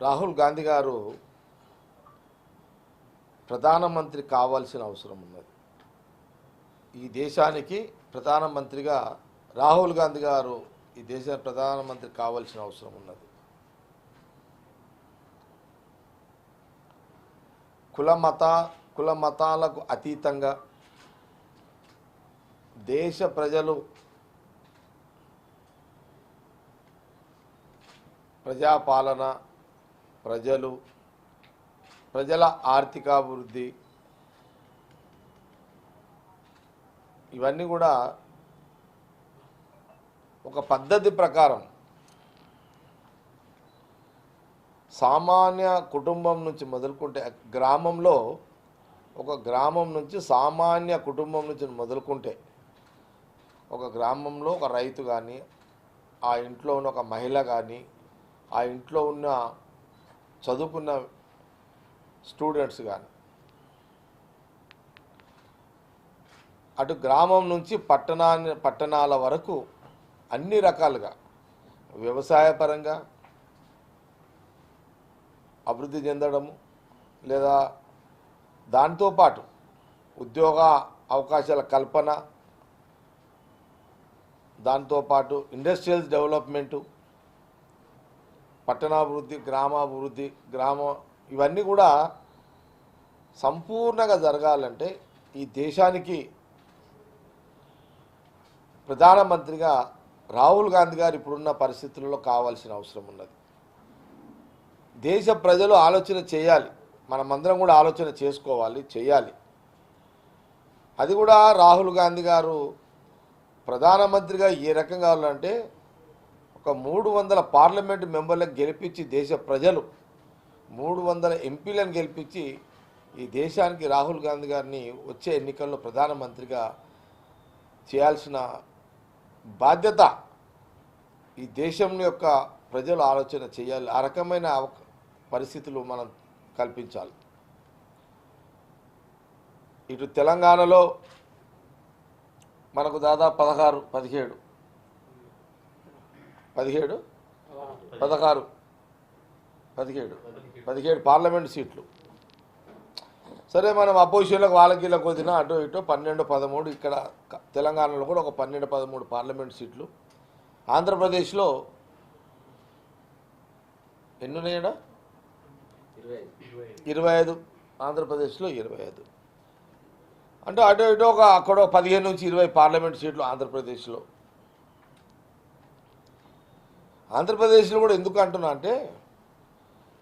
రాహుల్ గాంధీ గారు ప్రధానమంత్రి కావాల్సిన అవసరం ఉన్నది. ఈ దేశానికి ప్రధానమంత్రిగా రాహుల్ గాంధీ గారు ఈ దేశ ప్రధానమంత్రి కావాల్సిన అవసరం ఉన్నది. కుల మత కుల మతాలకు అతీతంగా దేశ ప్రజలు ప్రజాపాలన ప్రజలు ప్రజల ఆర్థికాభివృద్ధి ఇవన్నీ కూడా ఒక పద్ధతి ప్రకారం సామాన్య కుటుంబం నుంచి మొదలుకుంటే గ్రామంలో ఒక గ్రామం నుంచి సామాన్య కుటుంబం నుంచి మొదలుకుంటే ఒక గ్రామంలో ఒక రైతు కానీ ఆ ఇంట్లో ఉన్న ఒక మహిళ కానీ ఆ ఇంట్లో ఉన్న చదువుకున్న స్టూడెంట్స్ కానీ అటు గ్రామం నుంచి పట్టణాన్ని పట్టణాల వరకు అన్ని రకాలుగా వ్యవసాయపరంగా అభివృద్ధి చెందడము లేదా దాంతోపాటు ఉద్యోగ అవకాశాల కల్పన దాంతోపాటు ఇండస్ట్రియల్ డెవలప్మెంటు పట్టణాభివృద్ధి గ్రామాభివృద్ధి గ్రామ ఇవన్నీ కూడా సంపూర్ణంగా జరగాలంటే ఈ దేశానికి ప్రధానమంత్రిగా రాహుల్ గాంధీ గారు ఇప్పుడున్న పరిస్థితుల్లో కావాల్సిన అవసరం ఉన్నది. దేశ ప్రజలు ఆలోచన చేయాలి. మనమందరం కూడా ఆలోచన చేసుకోవాలి చేయాలి. అది కూడా రాహుల్ గాంధీ గారు ప్రధానమంత్రిగా ఏ రకంగా కావాలంటే ఒక మూడు వందల పార్లమెంటు మెంబర్లకు గెలిపించి దేశ ప్రజలు మూడు వందల ఎంపీలను గెలిపించి ఈ దేశానికి రాహుల్ గాంధీ గారిని వచ్చే ఎన్నికల్లో ప్రధానమంత్రిగా చేయాల్సిన బాధ్యత ఈ దేశం యొక్క ప్రజలు ఆలోచన చేయాలి. ఆ రకమైన పరిస్థితులు మనం కల్పించాలి. ఇటు తెలంగాణలో మనకు దాదాపు పదహారు పదిహేడు పదిహేడు? పదహారు. పదిహేడు. పదిహేడు. పార్లమెంట్ సీట్లు. సరే మనం అపోజిషన్లకు వాళ్ళకి వదిన అటు ఇటు పన్నెండు పదమూడు ఇక్కడ తెలంగాణలో కూడా ఒక పన్నెండు పదమూడు పార్లమెంట్ సీట్లు. ఆంధ్రప్రదేశ్లో ఎన్ని ఉన్నాయడా ఇరవై ఐదు. ఆంధ్రప్రదేశ్లో ఇరవై ఐదు. అంటే అటు ఇటు ఒక అక్కడ పదిహేను నుంచి ఇరవై పార్లమెంట్ సీట్లు ఆంధ్రప్రదేశ్లో. ఆంధ్రప్రదేశ్లో కూడా ఎందుకు అంటున్నా అంటే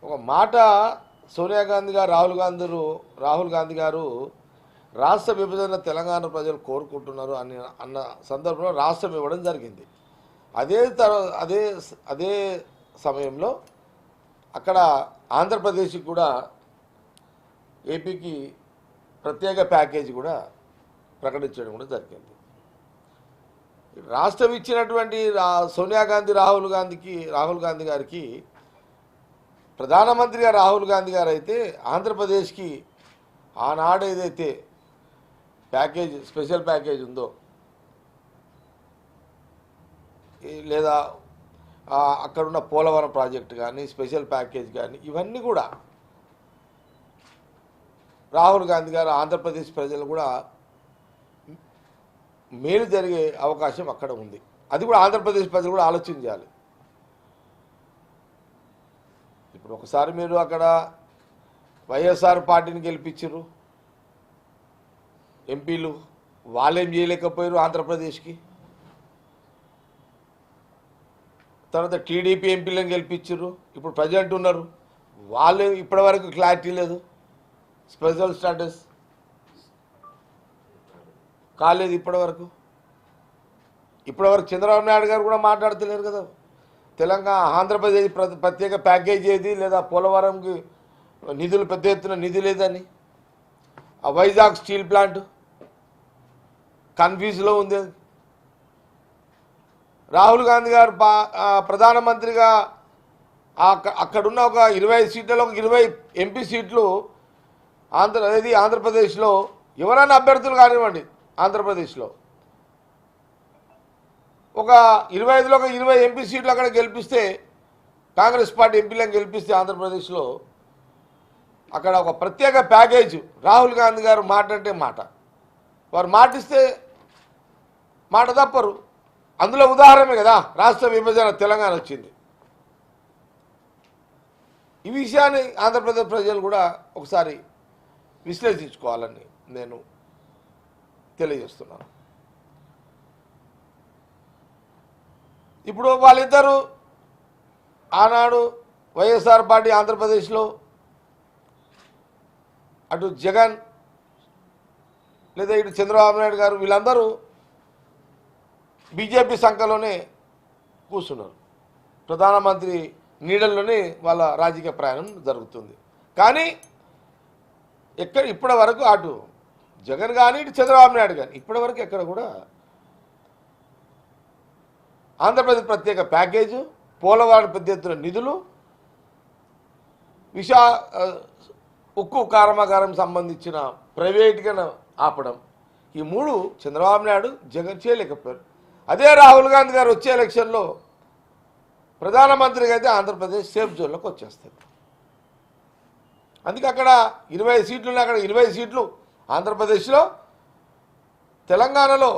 ఒక మాట సోనియా గాంధీ గారు రాహుల్ గాంధీ రాహుల్ గాంధీ గారు రాష్ట్ర విభజన తెలంగాణ ప్రజలు కోరుకుంటున్నారు అని అన్న సందర్భంలో రాష్ట్రం ఇవ్వడం జరిగింది. అదే తర్వాత అదే అదే సమయంలో అక్కడ ఆంధ్రప్రదేశ్కి కూడా ఏపీకి ప్రత్యేక ప్యాకేజీ కూడా ప్రకటించడం కూడా జరిగింది. రాష్ట్రం ఇచ్చినటువంటి రా సోనియా గాంధీ రాహుల్ గాంధీకి రాహుల్ గాంధీ గారికి ప్రధానమంత్రిగా రాహుల్ గాంధీ గారు అయితే ఆంధ్రప్రదేశ్కి ఆనాడు ఏదైతే ప్యాకేజ్ స్పెషల్ ప్యాకేజ్ ఉందో లేదా అక్కడున్న పోలవరం ప్రాజెక్టు కానీ స్పెషల్ ప్యాకేజ్ కానీ ఇవన్నీ కూడా రాహుల్ గాంధీ గారు ఆంధ్రప్రదేశ్ ప్రజలు కూడా మేలు జరిగే అవకాశం అక్కడ ఉంది. అది కూడా ఆంధ్రప్రదేశ్ ప్రజలు కూడా ఆలోచన చేయాలి ఇప్పుడు ఒకసారి మీరు అక్కడ వైఎస్ఆర్ పార్టీని గెలిపించరు ఎంపీలు వాళ్ళేం చేయలేకపోయారు ఆంధ్రప్రదేశ్కి. తర్వాత టీడీపీ ఎంపీలను గెలిపించారు ఇప్పుడు ప్రజెంట్ ఉన్నారు. వాళ్ళు ఇప్పటివరకు క్లారిటీ లేదు. Special status. కాలేదు ఇప్పటివరకు. ఇప్పటివరకు చంద్రబాబు నాయుడు గారు కూడా మాట్లాడతలేరు కదా. తెలంగాణ ఆంధ్రప్రదేశ్ ప్రత్యేక ప్యాకేజీ ఏది లేదా పోలవరంకి నిధులు పెద్ద ఎత్తున నిధి లేదని. ఆ వైజాగ్ స్టీల్ ప్లాంట్ కన్ఫ్యూజ్లో ఉంది రాహుల్ గాంధీ గారు పా- ప్రధానమంత్రిగా అక్కడున్న ఒక ఇరవై ఐదు సీట్లలో ఒక ఇరవై ఎంపీ సీట్లు ఆంధ్ర అనేది ఆంధ్రప్రదేశ్లో ఎవరైనా అభ్యర్థులు కానివ్వండి. ఆంధ్రప్రదేశ్లో. ఒక ఇరవై ఐదులో ఒక ఇరవై ఎంపీ సీట్లు అక్కడ గెలిపిస్తే కాంగ్రెస్ పార్టీ ఎంపీలను గెలిపిస్తే ఆంధ్రప్రదేశ్లో అక్కడ ఒక ప్రత్యేక ప్యాకేజ్. రాహుల్ గాంధీ గారు మాట అంటే మాట. వారు మాటిస్తే మాట తప్పరు. అందులో ఉదాహరణే కదా రాష్ట్ర విభజన తెలంగాణ వచ్చింది. ఈ విషయాన్ని ఆంధ్రప్రదేశ్ ప్రజలు కూడా ఒకసారి విశ్లేషించుకోవాలని నేను తెలియజేస్తున్నాను. ఇప్పుడు వాళ్ళిద్దరూ ఆనాడు వైఎస్ఆర్ పార్టీ ఆంధ్రప్రదేశ్లో అటు జగన్ లేదా ఇటు చంద్రబాబు నాయుడు గారు వీళ్ళందరూ బీజేపీ సంఖలోనే కూర్చున్నారు. ప్రధానమంత్రి నీడల్లోనే వాళ్ళ రాజకీయ ప్రయాణం జరుగుతుంది. కానీ ఎక్కడ ఇప్పటి వరకు అటు జగన్ కానీ ఇటు చంద్రబాబు నాయుడు కానీ ఇప్పటి వరకు ఎక్కడ కూడా ఆంధ్రప్రదేశ్ ప్రత్యేక ప్యాకేజు పోలవాడ పెద్ద ఎత్తున నిధులు విశా ఉక్కు కర్మాగారం సంబంధించిన ప్రైవేట్గా ఆపడం. ఈ మూడు చంద్రబాబు నాయుడు జగన్ చేయలేకపోయారు. అదే రాహుల్ గాంధీ గారు వచ్చే ఎలక్షన్లో ప్రధానమంత్రిగా అయితే ఆంధ్రప్రదేశ్ సేఫ్ జోన్లోకి వచ్చేస్తారు అందుకే అక్కడ ఇరవై సీట్లు ఉన్నాయి అక్కడ ఇరవై సీట్లు ఆంధ్రప్రదేశ్లో తెలంగాణలో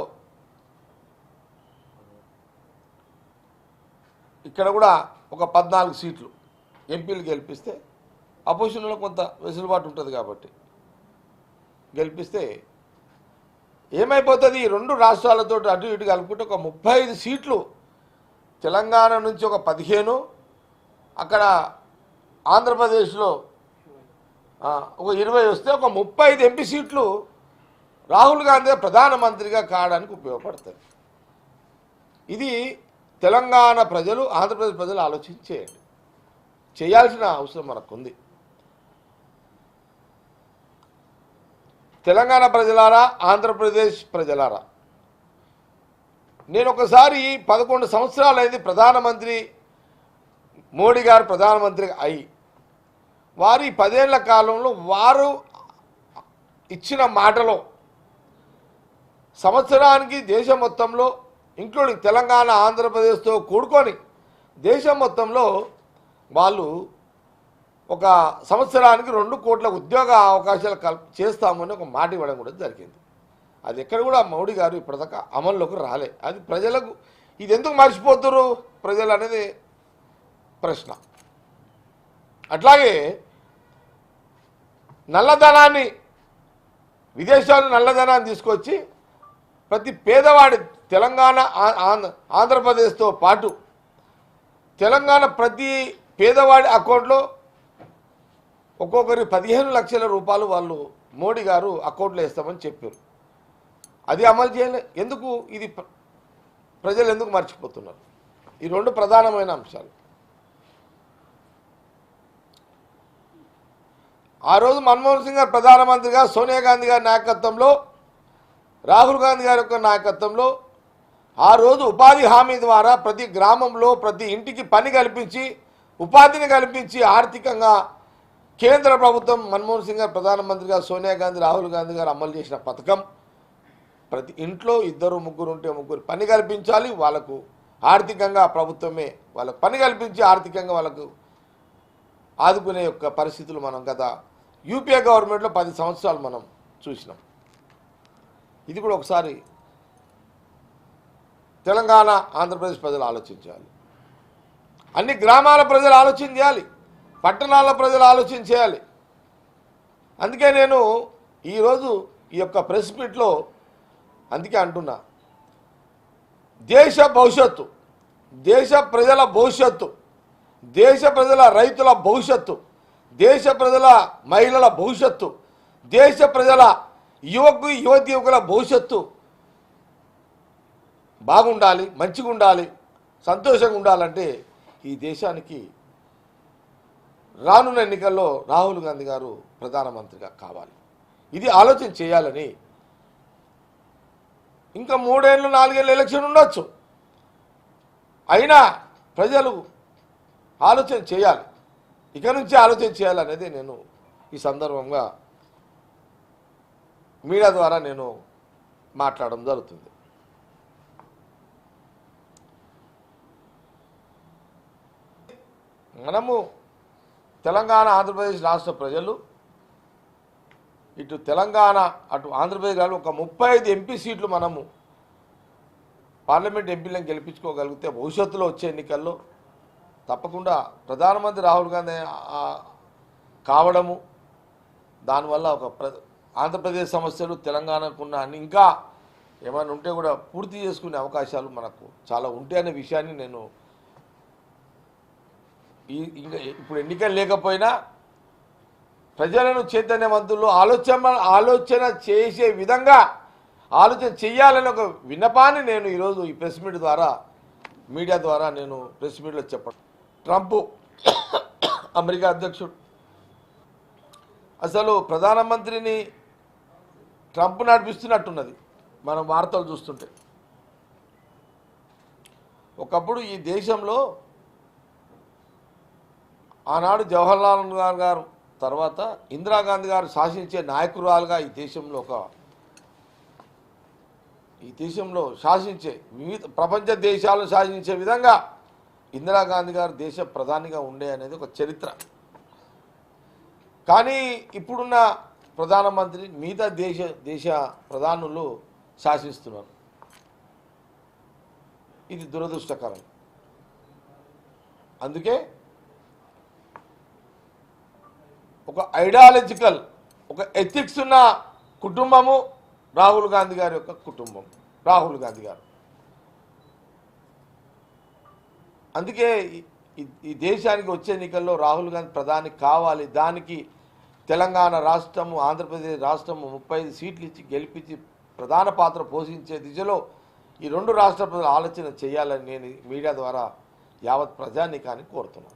ఇక్కడ కూడా ఒక పద్నాలుగు సీట్లు ఎంపీలు గెలిపిస్తే అపోజిషన్లో కొంత వెసులుబాటు ఉంటుంది కాబట్టి గెలిపిస్తే ఏమైపోతుంది? ఈ రెండు రాష్ట్రాలతో అటు ఇటు కలుపుకుంటే ఒక ముప్పై ఐదు సీట్లు తెలంగాణ నుంచి ఒక పదిహేను అక్కడ ఆంధ్రప్రదేశ్లో ఒక ఇరవై వస్తే ఒక ముప్పై ఐదు ఎంపీ సీట్లు రాహుల్ గాంధీ ప్రధానమంత్రిగా కావడానికి ఉపయోగపడతాయి. ఇది తెలంగాణ ప్రజలు ఆంధ్రప్రదేశ్ ప్రజలు ఆలోచించేయండి. చేయాల్సిన అవసరం మనకుంది. తెలంగాణ ప్రజలారా ఆంధ్రప్రదేశ్ ప్రజలారా? నేను ఒకసారి పదకొండు సంవత్సరాలు అయింది ప్రధానమంత్రి మోడీ గారు ప్రధానమంత్రి అయ్యి వారి పదేళ్ళ కాలంలో వారు ఇచ్చిన మాటలో సంవత్సరానికి దేశం మొత్తంలో ఇంక్లూడింగ్ తెలంగాణ ఆంధ్రప్రదేశ్తో కూడుకొని దేశం మొత్తంలో వాళ్ళు ఒక సంవత్సరానికి రెండు కోట్ల ఉద్యోగ అవకాశాలు కల్ చేస్తామని ఒక మాట ఇవ్వడం కూడా జరిగింది. అది ఎక్కడ కూడా మోడీ గారు ఇప్పటిదాకా అమల్లోకి రాలే. అది ప్రజలకు ఇది ఎందుకు మర్చిపోతున్నారు ప్రజలు అనేది ప్రశ్న. అట్లాగే నల్లధనాన్ని విదేశాలు నల్లధనాన్ని తీసుకొచ్చి ప్రతి పేదవాడి తెలంగాణ ఆ- ఆంధ్ర ఆంధ్రప్రదేశ్తో పాటు తెలంగాణ ప్రతి పేదవాడి అకౌంట్లో ఒక్కొక్కరి పదిహేను లక్షల రూపాయలు వాళ్ళు మోడీ గారు అకౌంట్లో వేస్తామని చెప్పారు. అది అమలు చేయలే. ఎందుకు? ఇది ప్రజలు ఎందుకు మర్చిపోతున్నారు? ఈ రెండు ప్రధానమైన అంశాలు. ఆ రోజు మన్మోహన్ సింగ్ గారు ప్రధానమంత్రిగా సోనియా గాంధీ గారి నాయకత్వంలో రాహుల్ గాంధీ గారి యొక్క నాయకత్వంలో ఆ రోజు ఉపాధి హామీ ద్వారా ప్రతి గ్రామంలో ప్రతి ఇంటికి పని కల్పించి ఉపాధిని కల్పించి ఆర్థికంగా కేంద్ర ప్రభుత్వం మన్మోహన్ సింగ్ గారు ప్రధానమంత్రిగా సోనియా గాంధీ రాహుల్ గాంధీ గారు అమలు చేసిన పథకం. ప్రతి ఇంట్లో ఇద్దరు ముగ్గురు ఉంటే ముగ్గురు పని కల్పించాలి. వాళ్ళకు ఆర్థికంగా ప్రభుత్వమే వాళ్ళకు పని కల్పించి ఆర్థికంగా వాళ్ళకు ఆదుకునే యొక్క పరిస్థితులు మనం గత యూపీఏ గవర్నమెంట్లో పది సంవత్సరాలు మనం చూసినాం. ఇది కూడా ఒకసారి తెలంగాణ ఆంధ్రప్రదేశ్ ప్రజలు ఆలోచించాలి. అన్ని గ్రామాల ప్రజలు ఆలోచన చేయాలి. పట్టణాల ప్రజలు ఆలోచన చేయాలి. అందుకే నేను ఈరోజు ఈ యొక్క ప్రెస్ మీట్లో అందుకే అంటున్నా. దేశ భవిష్యత్తు దేశ ప్రజల భవిష్యత్తు దేశ ప్రజల రైతుల భవిష్యత్తు దేశ ప్రజల మహిళల భవిష్యత్తు దేశ ప్రజల యువకు యువతి యువకుల భవిష్యత్తు బాగుండాలి మంచిగా ఉండాలి సంతోషంగా ఉండాలంటే ఈ దేశానికి రానున్న ఎన్నికల్లో రాహుల్ గాంధీ గారు ప్రధానమంత్రిగా కావాలి. ఇది ఆలోచన చేయాలని ఇంకా మూడేళ్ళు నాలుగేళ్ళు ఎలక్షన్ ఉండొచ్చు. అయినా ప్రజలు ఆలోచన చేయాలి. ఇక నుంచి ఆలోచన చేయాలనేది నేను ఈ సందర్భంగా మీడియా ద్వారా నేను మాట్లాడడం జరుగుతుంది. మనము తెలంగాణ ఆంధ్రప్రదేశ్ రాష్ట్ర ప్రజలు ఇటు తెలంగాణ అటు ఆంధ్రప్రదేశ్ ఒక ముప్పై ఐదు ఎంపీ సీట్లు మనము పార్లమెంట్ ఎంపీలను గెలిపించుకోగలిగితే భవిష్యత్తులో వచ్చే ఎన్నికల్లో తప్పకుండా ప్రధానమంత్రి రాహుల్ గాంధీ కావడము దానివల్ల ఒక ప్ర ఆంధ్రప్రదేశ్ సమస్యలు తెలంగాణకున్న ఇంకా ఏమైనా ఉంటే కూడా పూర్తి చేసుకునే అవకాశాలు మనకు చాలా ఉంటాయి అనే విషయాన్ని నేను ఈ ఇంకా ఇప్పుడు ఎన్నికలు లేకపోయినా ప్రజలను చైతన్యవంతులు ఆలోచన ఆలోచన చేసే విధంగా ఆలోచన చేయాలని ఒక విన్నపాన్ని నేను ఈరోజు ఈ ప్రెస్ మీట్ ద్వారా మీడియా ద్వారా నేను ప్రెస్ మీట్లో చెప్పడం ట్రంప్ అమెరికా అధ్యక్షుడు. అసలు ప్రధానమంత్రిని ట్రంప్ నడిపిస్తున్నట్టున్నది మనం వార్తలు చూస్తుంటే. ఒకప్పుడు ఈ దేశంలో ఆనాడు జవహర్లాల్ నెహ్రూ గారు తర్వాత ఇందిరాగాంధీ గారు శాసించే నాయకురాలుగా ఈ దేశంలో ఒక ఈ దేశంలో శాసించే వివిధ ప్రపంచ దేశాలను శాసించే విధంగా ఇందిరాగాంధీ గారు దేశ ప్రధానిగా ఉండే అనేది ఒక చరిత్ర. కానీ ఇప్పుడున్న ప్రధానమంత్రి మిగతా దేశ దేశ ప్రధానులు శాసిస్తున్నారు. ఇది దురదృష్టకరం. అందుకే ఒక ఐడియాలజికల్ ఒక ఎథిక్స్ ఉన్న కుటుంబము రాహుల్ గాంధీ గారి యొక్క కుటుంబం రాహుల్ గాంధీ గారు. అందుకే ఈ- దేశానికి వచ్చే ఎన్నికల్లో రాహుల్ గాంధీ ప్రధాని కావాలి. దానికి తెలంగాణ రాష్ట్రము ఆంధ్రప్రదేశ్ రాష్ట్రము ముప్పై సీట్లు ఇచ్చి గెలిపించి ప్రధాన పాత్ర పోషించే దిశలో ఈ రెండు రాష్ట్ర ప్రజలు ఆలోచన చేయాలని నేను మీడియా ద్వారా యావత్ ప్రజానీకాన్ని కోరుతున్నాను.